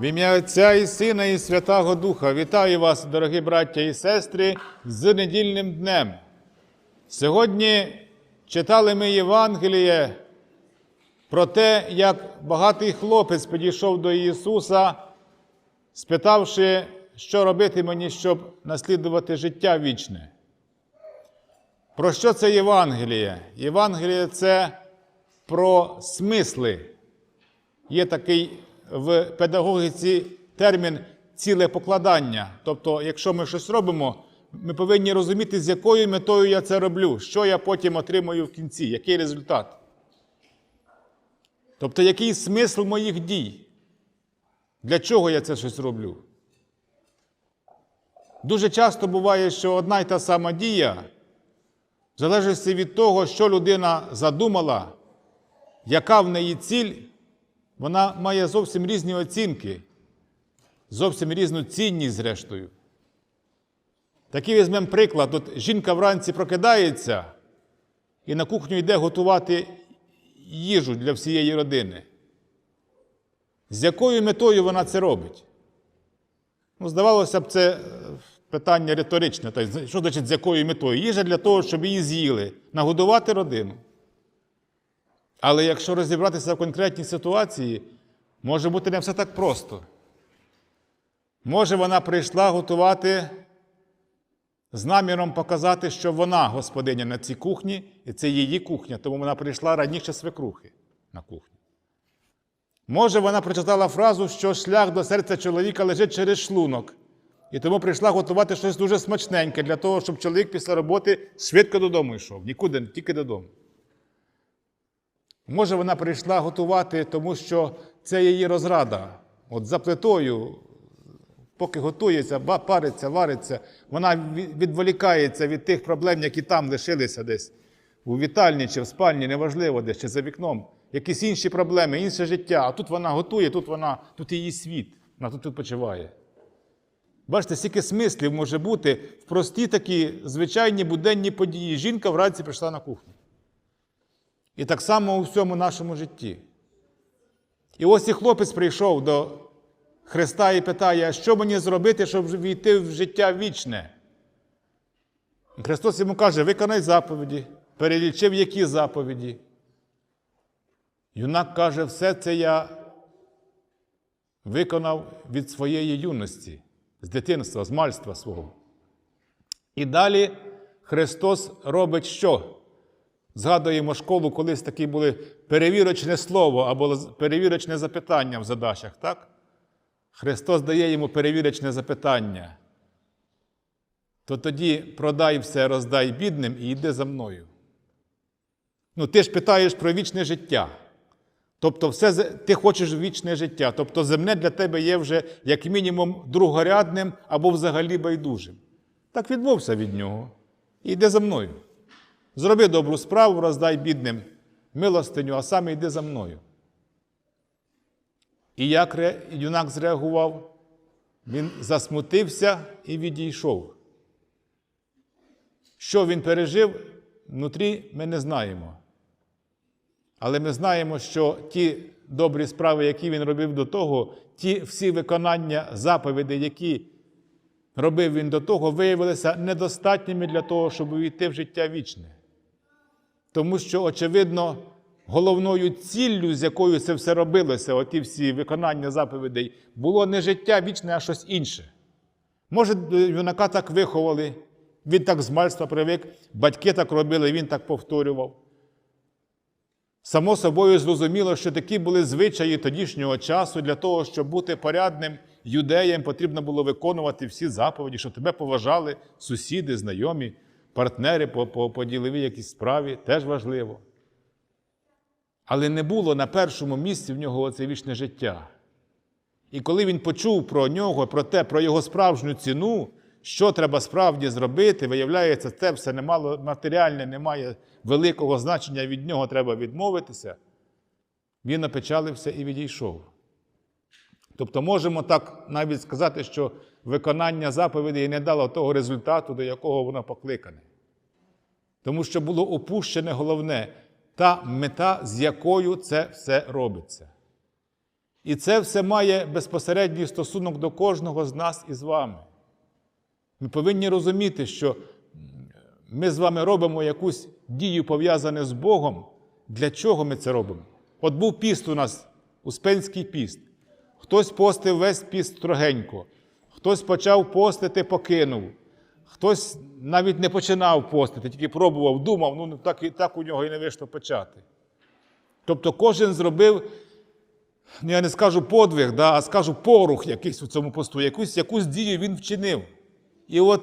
В ім'я Отця і Сина, і Святого Духа вітаю вас, дорогі браття і сестри, з недільним днем. Сьогодні читали ми Євангеліє про те, як багатий хлопець підійшов до Ісуса, спитавши, що робити мені, щоб наслідувати життя вічне. Про що це Євангеліє? Євангеліє це про смисли. Є такий в педагогіці термін ціле покладання. Тобто, якщо ми щось робимо, ми повинні розуміти, з якою метою я це роблю, що я потім отримую в кінці, який результат. Тобто, який смисл моїх дій? Для чого я це щось роблю? Дуже часто буває, що одна й та сама дія, в залежності від того, що людина задумала, яка в неї ціль, вона має зовсім різні оцінки, зовсім різну цінність, зрештою. Такий візьмемо приклад: От жінка вранці прокидається і на кухню йде готувати їжу для всієї родини. З якою метою вона це робить? Ну, здавалося б, це е, питання риторичне. Що значить, з якою метою? Їжа для того, щоб її з'їли, нагодувати родину. Але якщо розібратися в конкретній ситуації, може бути не все так просто. Може, вона прийшла готувати з наміром показати, що вона господиня на цій кухні, і це її кухня, тому вона прийшла раніше свекрухи на кухню. Може, вона прочитала фразу, що шлях до серця чоловіка лежить через шлунок, і тому прийшла готувати щось дуже смачненьке для того, щоб чоловік після роботи швидко додому йшов, нікуди, тільки додому. Може, вона прийшла готувати, тому що це її розрада. От за плитою, поки готується, париться, вариться, вона відволікається від тих проблем, які там лишилися десь у вітальні чи в спальні, неважливо десь, чи за вікном. Якісь інші проблеми, інше життя. А тут вона готує, тут вона, тут її світ, вона тут відпочиває. Бачите, скільки смислів може бути в прості такі звичайні буденні події. Жінка вранці прийшла на кухню. І так само у всьому нашому житті. І ось і хлопець прийшов до Христа і питає, а що мені зробити, щоб війти в життя вічне? Христос йому каже, виконай заповіді, перелічив які заповіді. Юнак каже, все це я виконав від своєї юності, з дитинства, з мальства свого. І далі Христос робить що? Згадуємо школу, колись такі були перевірочне слово або перевірочне запитання в задачах, так? Христос дає йому перевірочне запитання. То тоді продай все, роздай бідним і йди за мною. Ну, ти ж питаєш про вічне життя. Тобто, все, ти хочеш вічне життя. Тобто, земне для тебе є вже як мінімум другорядним або взагалі байдужим. Так відмовся від нього і йди за мною. Зроби добру справу, роздай бідним милостиню, а саме йди за мною. І як юнак зреагував? Він засмутився і відійшов. Що він пережив, внутрі ми не знаємо. Але ми знаємо, що ті добрі справи, які він робив до того, ті всі виконання заповідей, які робив він до того, виявилися недостатніми для того, щоб увійти в життя вічне. Тому що, очевидно, головною ціллю, з якою це все робилося, оті всі виконання заповідей, було не життя вічне, а щось інше. Може, юнака так виховали, він так з мальства привик, батьки так робили, він так повторював. Само собою зрозуміло, що такі були звичаї тодішнього часу. Для того, щоб бути порядним юдеєм, потрібно було виконувати всі заповіді, щоб тебе поважали сусіди, знайомі, партнери по, по, по діловій якійсь справі, теж важливо. Але не було на першому місці в нього оце вічне життя. І коли він почув про нього, про те, про його справжню ціну, що треба справді зробити, виявляється, це все немало матеріальне, не має великого значення, від нього треба відмовитися. Він опечалився і відійшов. Тобто можемо так навіть сказати, що виконання заповідей не дало того результату, до якого воно покликане. Тому що було опущене головне та мета, з якою це все робиться. І це все має безпосередній стосунок до кожного з нас і з вами. Ми повинні розуміти, що ми з вами робимо якусь дію пов'язану з Богом. Для чого ми це робимо? От був піст у нас, Успенський піст. Хтось постив весь піст строгенько, хтось почав постити, покинув, хтось навіть не починав постити, тільки пробував, думав, ну так, і так у нього і не вийшло почати. Тобто кожен зробив, ну я не скажу подвиг, да, а скажу порух якийсь у цьому посту, якусь, якусь дію він вчинив. І от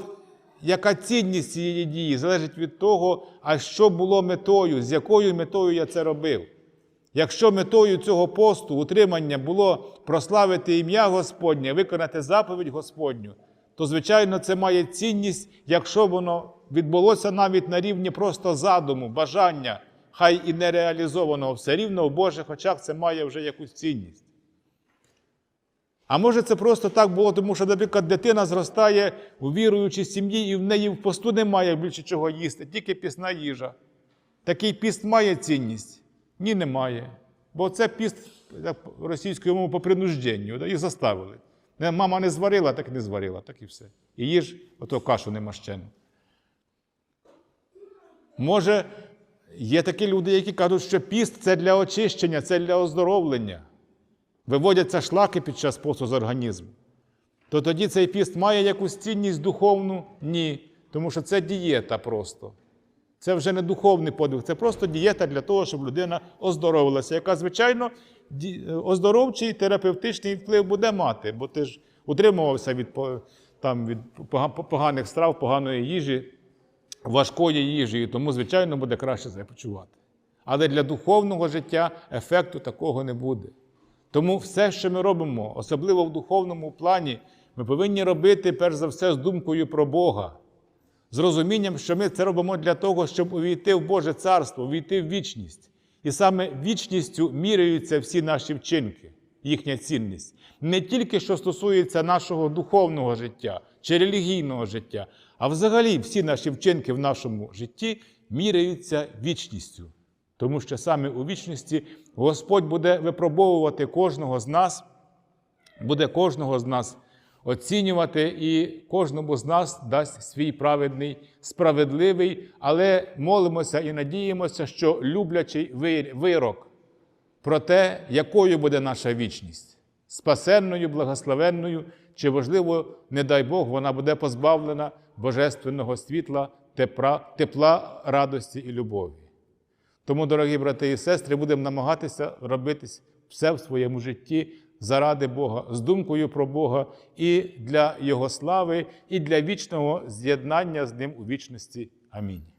яка цінність цієї дії залежить від того, а що було метою, з якою метою я це робив. Якщо метою цього посту, утримання було прославити ім'я Господнє, виконати заповідь Господню, то, звичайно, це має цінність, якщо воно відбулося навіть на рівні просто задуму, бажання, хай і не реалізованого, все рівно в Божих очах це має вже якусь цінність. А може, це просто так було, тому що, наприклад, дитина зростає у віруючій сім'ї, і в неї в посту немає більше чого їсти, тільки пісна їжа. Такий піст має цінність? Ні, немає. Бо це піст російською мовою по принужденню, їх заставили. Мама не зварила, так і не зварила, так і все. І їж ото кашу немащену. Може, є такі люди, які кажуть, що піст це для очищення, це для оздоровлення. Виводяться шлаки під час посту з організму. То тоді цей піст має якусь цінність духовну? Ні. Тому що це дієта просто. Це вже не духовний подвиг, це просто дієта для того, щоб людина оздоровилася, яка, звичайно, оздоровчий терапевтичний вплив буде мати, бо ти ж утримувався від, там, від поганих страв, поганої їжі, важкої їжі, і тому, звичайно, буде краще себе почувати. Але для духовного життя ефекту такого не буде. Тому все, що ми робимо, особливо в духовному плані, ми повинні робити перш за все з думкою про Бога з розумінням, що ми це робимо для того, щоб увійти в Боже Царство, увійти в вічність. І саме вічністю міряються всі наші вчинки, їхня цінність. Не тільки що стосується нашого духовного життя чи релігійного життя, а взагалі всі наші вчинки в нашому житті міряються вічністю. Тому що саме у вічності Господь буде випробовувати кожного з нас, буде кожного з нас оцінювати, і кожному з нас дасть свій праведний, справедливий, але молимося і надіємося, що люблячий вирок про те, якою буде наша вічність спасенною, благословенною, чи, можливо, не дай Бог, вона буде позбавлена божественного світла, тепла, тепла радості і любові. Тому, дорогі брати і сестри, будемо намагатися робити все в своєму житті заради Бога, з думкою про Бога і для Його слави, і для вічного з'єднання з Ним у вічності. Амінь.